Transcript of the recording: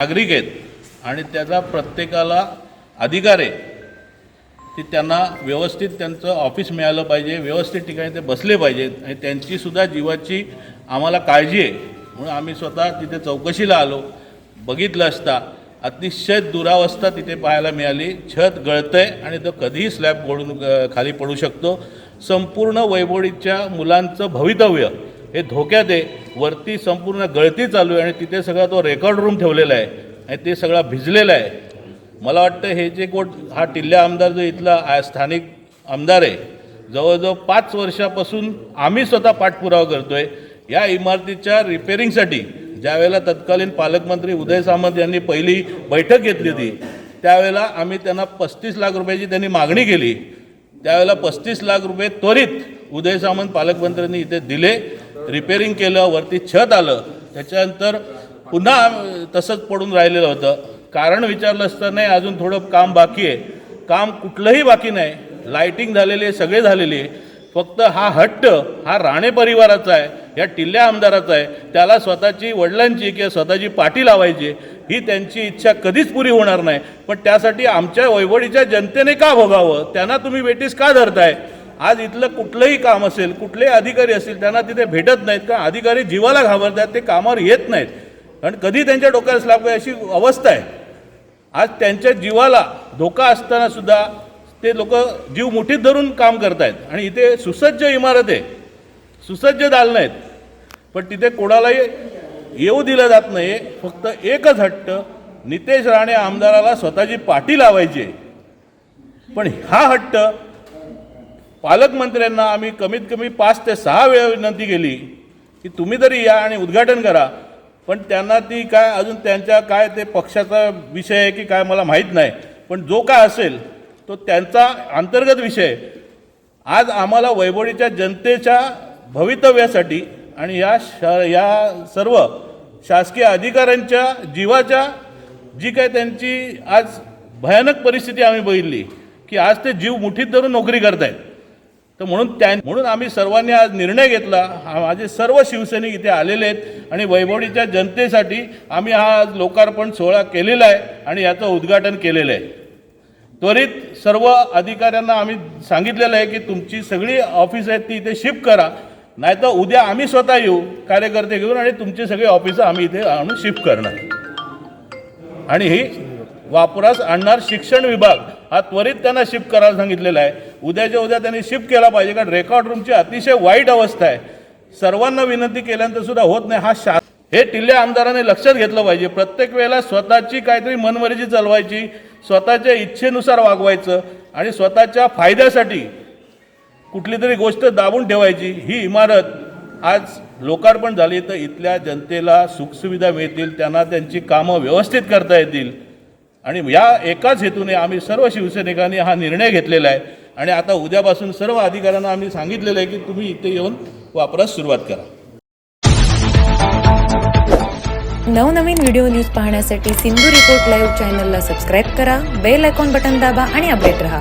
नागरिक आहेत आणि त्याचा प्रत्येकाला अधिकार आहे की त्यांना व्यवस्थित त्यांचं ऑफिस मिळालं पाहिजे व्यवस्थित ठिकाणी ते बसले पाहिजेत आणि त्यांचीसुद्धा जीवाची आम्हाला काळजी आहे. म्हणून आम्ही स्वतः तिथे चौकशीला आलो बघितलं असता अतिशय दुरावस्था तिथे पाहायला मिळाली. छत गळतंय आणि तो कधीही स्लॅब गोडून खाली पडू शकतो. संपूर्ण वैभवडीच्या मुलांचं भवितव्य हे धोक्यात आहे. वरती संपूर्ण गळती चालू आहे आणि तिथे सगळा तो रेकॉर्ड रूम ठेवलेला आहे आणि ते सगळा भिजलेला आहे. मला वाटतं हे जे कोट हा टिल्ल्या आमदार जो इथला स्थानिक आमदार आहे जवळजवळ पाच वर्षापासून आम्ही स्वतः पाठपुरावा करतो आहे या इमारतीच्या रिपेरिंगसाठी ज्यावेळेला तत्कालीन पालकमंत्री उदय सामंत यांनी पहिली बैठक घेतली होती त्यावेळेला आम्ही त्यांना पस्तीस लाख रुपयाची त्यांनी मागणी केली. त्यावेळेला पस्तीस लाख रुपये त्वरित उदय सामंत पालकमंत्र्यांनी इथे दिले. रिपेरिंग केलं वरती छत आलं त्याच्यानंतर पुन्हा तसंच पडून राहिलेलं होतं. कारण विचारलं असतं नाही अजून थोडं काम बाकी आहे. काम कुठलंही बाकी नाही. लाईटिंग झालेली आहे सगळे झालेली आहे. फक्त हा हट्ट हा राणे परिवाराचा आहे या टिल्ल्या आमदाराचा आहे. त्याला स्वतःची वडिलांची किंवा स्वतःची पाठी लावायची ही त्यांची इच्छा कधीच पुरी होणार नाही. पण त्यासाठी आमच्या वैवडीच्या जनतेने का भोगावं? त्यांना तुम्ही बेटीस का धरताय? आज इथलं कुठलंही काम असेल कुठलेही अधिकारी असतील त्यांना तिथे भेटत नाहीत का? अधिकारी जीवाला घाबरतात ते कामावर येत नाहीत. कारण कधी त्यांच्या डोक्याला स्लॅब आहे अशी अवस्था आहे. आज त्यांच्या जीवाला धोका असताना सुद्धा ते लोक जीव मुठीत धरून काम करतायत. आणि इथे सुसज्ज इमारत आहे. सुसज्ज दालनं आहेत. पण तिथे कोणालाही येऊ दिलं जात नाही फक्त एकच हट्ट नितेश राणे आमदाराला स्वतःची पाठी लावायची पण हा हट्ट पालकमंत्र्यांना आम्ही कमीत कमी पाच ते सहा वेळा विनंती केली की तुम्ही तरी या आणि उद्घाटन करा. पण त्यांना ती काय अजून त्यांच्या काय ते पक्षाचा विषय आहे की काय मला माहीत नाही. पण जो काय असेल तो त्यांचा अंतर्गत विषय आज आम्हाला वैभवडीच्या जनतेच्या भवितव्यासाठी आणि या श या सर्व शासकीय अधिकाऱ्यांच्या जीवाच्या जी काय त्यांची आज भयानक परिस्थिती आम्ही बघितली की आज ते जीव मुठीत धरून नोकरी करत आहेत तर म्हणून त्या म्हणून आम्ही सर्वांनी आज निर्णय घेतला. हा माझे सर्व शिवसैनिक इथे आलेले आहेत आणि वैभवडीच्या जनतेसाठी आम्ही हा आज लोकार्पण सोहळा केलेला आहे आणि याचं उद्घाटन केलेलं आहे. त्वरित सर्व अधिकाऱ्यांना आम्ही सांगितलेलं आहे की तुमची सगळी ऑफिस आहेत ती इथे शिफ्ट करा. नाहीतर उद्या आम्ही स्वतः येऊ कार्यकर्ते घेऊन आणि तुमची सगळी ऑफिसं आम्ही इथे आणून शिफ्ट करणार. आणि ही वापरास आणणार शिक्षण विभाग हा त्वरित त्यांना शिफ्ट करायला सांगितलेला आहे. उद्याच्या उद्या त्यांनी शिफ्ट केला पाहिजे कारण रेकॉर्ड रूमची अतिशय वाईट अवस्था आहे. सर्वांना विनंती केल्यानंतर सुद्धा होत नाही. हा शा हे टिल्ल्या आमदाराने लक्षात घेतलं पाहिजे. प्रत्येक वेळेला स्वतःची काहीतरी मनमर्जी चालवायची स्वतःच्या इच्छेनुसार वागवायचं आणि स्वतःच्या फायद्यासाठी कुठली तरी गोष्ट दाबून ठेवायची. ही इमारत आज लोकार्पण झाली. तर इथल्या जनतेला सुखसुविधा मिळतील त्यांना त्यांची कामं व्यवस्थित करता येतील. आणि या एकाच हेतूने आम्ही सर्व शिवसैनिकांनी हा निर्णय घेतलेला आहे. आणि आता उद्यापासून सर्व अधिकाऱ्यांना आम्ही सांगितलेलं आहे की तुम्ही इथे येऊन वापरास सुरुवात करा. नवनवीन व्हिडिओ न्यूज पाहण्यासाठी सिंधू रिपोर्ट लाईव्ह चॅनलला सबस्क्राईब करा बेल आयकॉन बटन दाबा आणि अपडेट रहा.